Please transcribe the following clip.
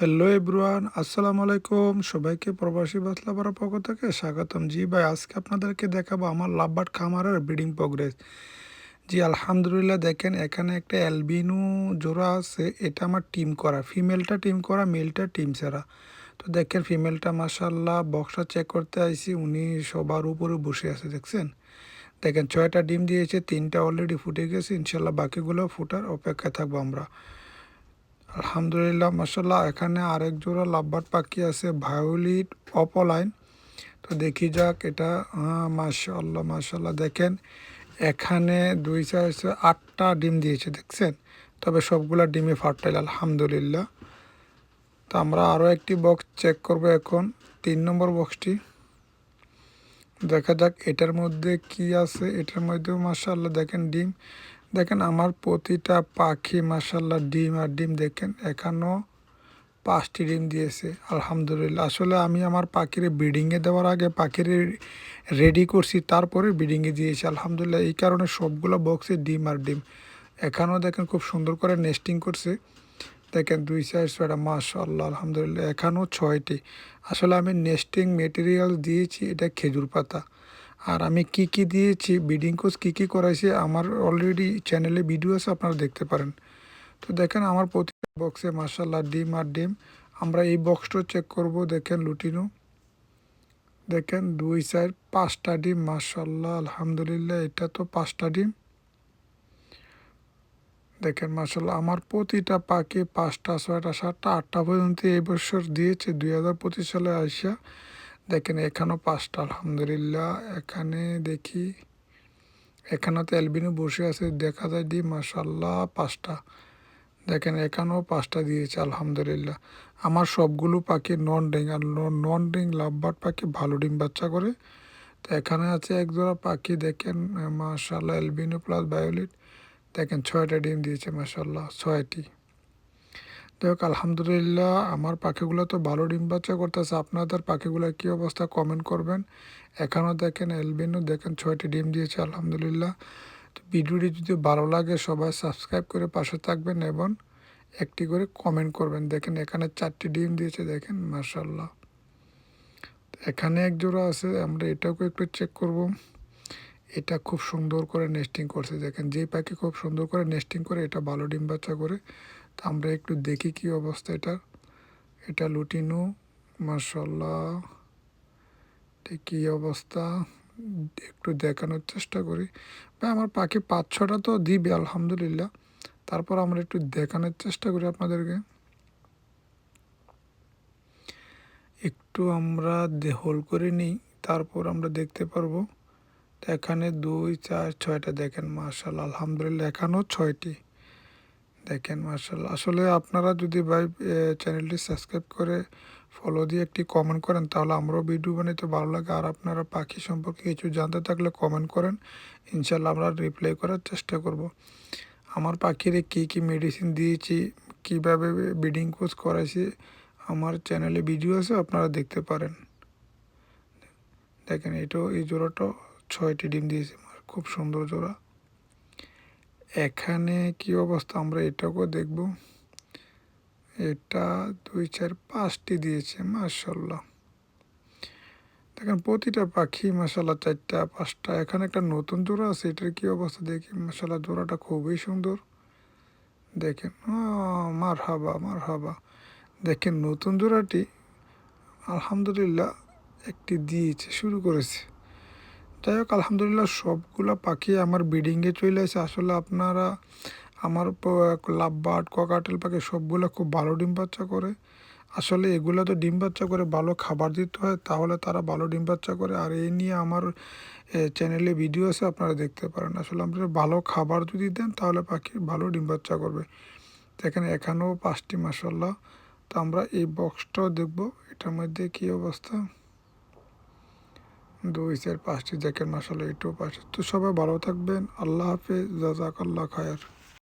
Hello everyone, আসসালামু আলাইকুম। সবাইকে প্রবাসী বাতলাপাড়া পক্ষ থেকে স্বাগতম। জি ভাই, আজকে আপনাদেরকে দেখাবো আমার লাভবাট খামারের ব্রিডিং প্রোগ্রেস জি, আলহামদুলিল্লাহ দেখেন, এখানে একটা অ্যালবিনু জোড়া আছে। এটা আমার টিম করা। ফিমেলটা টিম করা মেলটা টিম ছাড়া। তো দেখেন ফিমেলটা মাসাল্লাহ বক্সটা চেক করতে আইসি উনি সবার উপরে বসে আছে, দেখছেন? দেখেন, ছয়টা ডিম দিয়েছে, তিনটা অলরেডি ফুটে গেছে। ইনশাল্লাহ বাকিগুলো ফুটার অপেক্ষায় থাকব আমরা। আলহামদুলিল্লাহ মাসাল্লাহ এখানে আরেক জোড়া লাভবার পাখি আছে, ভায়োলিট অপলাইন। তো দেখি যাক এটা মাসাল্লাহ মাসাল্লাহ দেখেন, এখানে দুই চার আটটা ডিম দিয়েছে, দেখছেন? তবে সবগুলা ডিমে ফার্টাইল, আলহামদুলিল্লাহ। তো আমরা আরও একটি বক্স চেক করব এখন, তিন নম্বর বক্সটি দেখা যাক এটার মধ্যে কি আছে, এটার মধ্যেও মাসাল্লাহ দেখেন ডিম। দেখেন আমার প্রতিটা পাখি মাসাল্লাহ ডিম আর ডিম দেখেন, এখানেও পাঁচটি ডিম দিয়েছে, আলহামদুলিল্লাহ। আসলে আমি আমার পাখির ব্রিডিংয়ে দেওয়ার আগে পাখির রেডি করছি, তারপরে ব্রিডিংয়ে দিয়েছি, আলহামদুলিল্লাহ। এই কারণে সবগুলো বক্সে ডিম আর ডিম। এখানেও দেখেন খুব সুন্দর করে নেস্টিং করছে। দেখেন দুই সাইড ছয়টা মাশাল্লাহ আলহামদুলিল্লাহ, এখানেও ছয়টি। আসলে আমি নেস্টিং মেটেরিয়াল দিয়েছি, এটা খেজুর পাতা। আর আমি কি কি দিয়েছি বিডিং কোর্স কী কী করাইছি, আমার অলরেডি চ্যানেলে ভিডিও আছে, আপনারা দেখতে পারেন। তো দেখেন, আমার প্রতি বক্সে মার্শাল্লাহ ডিম আর ডিম। আমরা এই বক্সটাও চেক করব, দেখেন লুটিনো। দেখেন, দুই সাইড পাঁচটা ডিম মার্শাল্লাহ আলহামদুলিল্লাহ, এটা তো পাঁচটা ডিম। দেখেন মার্শাল্লাহ আমার প্রতিটা পাখি পাঁচটা, ছয়টা, সাতটা, আটটা পর্যন্ত এই বছর দিয়েছে, দুই হাজার পঁচিশ সালে আসিয়া দেখেন, এখানেও পাঁচটা, আলহামদুলিল্লাহ। এখানে দেখি এখানে তো অ্যালবিনো বসে আছে, দেখা যায় দি মাসাল্লাহ পাঁচটা। দেখেন, এখানেও পাঁচটা দিয়েছে, আলহামদুলিল্লাহ। আমার সবগুলো পাখি নন ডিং আর নন ডিং লাভবার্ড পাখি ভালো ডিম বাচ্চা করে। তো এখানে আছে এক জোড়া পাখি, দেখেন মাসাল্লাহ অ্যালবিনো প্লাস বায়োলিট দেখেন, ছয়টা ডিম দিয়েছে মাসাল্লাহ ছয়টি। দেখ আলহামদুলিল্লাহ, আমার পাখিগুলো তো ভালো ডিম বাচ্চা করতেছে। আপনাদের পাখিগুলোর কী অবস্থা কমেন্ট করবেন। এখানেও দেখেন, এলবিনও দেখেন, ছয়টি ডিম দিয়েছে, আলহামদুলিল্লাহ। তো ভিডিওটি যদি ভালো লাগে, সবাই সাবস্ক্রাইব করে পাশে থাকবেন এবং একটি করে কমেন্ট করবেন। দেখেন, এখানে চারটি ডিম দিয়েছে, দেখেন মার্শাল্লাহ এখানে এক জোড়া আছে, আমরা এটাকেও একটু চেক করব। এটা খুব সুন্দর করে নেস্টিং করছে, দেখেন, যেই পাখি খুব সুন্দর করে নেস্টিং করে, এটা ভালো ডিম বাচ্চা করে। আমরা একটু দেখি কি অবস্থা এটা। এটা লুটিনো মার্শাল্লাহ কী অবস্থা? একটু দেখানোর চেষ্টা করি। ভাই, আমার পাখি পাঁচ ছটা তো দিবে, আলহামদুলিল্লাহ। তারপর আমরা একটু দেখানোর চেষ্টা করি আপনাদেরকে। একটু আমরা হোল করে নিই, তারপর আমরা দেখতে পারব। এখানে দুই, চার, ছয়টা দেখেন মার্শাল আলহামদুলিল্লাহ, এখানেও ছয়টি। দেখেন মার্শাল আসলে আপনারা যদি ভাই চ্যানেলটি সাবস্ক্রাইব করে ফলো দিয়ে একটি কমেন্ট করেন, তাহলে আমরাও ভিডিও বানাইতে ভালো লাগে। আর আপনারা পাখি সম্পর্কে কিছু জানতে থাকলে কমেন্ট করেন। ইনশাল্লাহ আমরা রিপ্লাই করার চেষ্টা করব। আমার পাখিরে কি কি মেডিসিন দিয়েছি, কীভাবে ব্রিডিং কোর্স করাইছি, আমার চ্যানেলে ভিডিও আছে, আপনারা দেখতে পারেন। দেখেন, এটাও এই জোড়াটাও ছয়টি ডিম দিয়েছে, খুব সুন্দর জোড়া। এখানে কি অবস্থা? আমরা এটাকেও দেখব। এটা দুই চার পাঁচটি দিয়েছে মার্শাল্লাহ দেখেন, প্রতিটা পাখি মশালা চারটা, পাঁচটা। এখানে একটা নতুন জোড়া আছে, এটার কী অবস্থা দেখি? মশালা জোড়াটা খুবই সুন্দর। দেখেন মার হাবা মার হাবা দেখেন, নতুন জোড়াটি, আলহামদুলিল্লাহ, একটি দিয়েছে, শুরু করেছে। যাই হোক, আলহামদুলিল্লাহ সবগুলো পাখি আমার ব্রিডিংয়ে চলে আসে। আসলে আপনারা আমার লাভবার্ড ককাটেল পাখি সবগুলো খুব ভালো ডিম বাচ্চা করে। আসলে এগুলো তো ডিম বাচ্চা করে ভালো খাবার দিতে হয়, তাহলে তারা ভালো ডিম বাচ্চা করে। আর এই নিয়ে আমার চ্যানেলে ভিডিও আছে, আপনারা দেখতে পারেন। আসলে আপনারা ভালো খাবার যদি দেন, তাহলে পাখি ভালো ডিম বাচ্চা করবে। দেখেন, এখানেও পাঁচটি মাসাল্লাহ তো আমরা এই বক্সটাও দেখব। এটার মধ্যে কী অবস্থা? দুই, চার, পাঁচটি জ্যাকেট মাসাল্লাহ টু পাঁচ তো সবাই ভালো থাকবেন। আল্লাহ হাফেজ। জাজাক আল্লাহ খায়ের।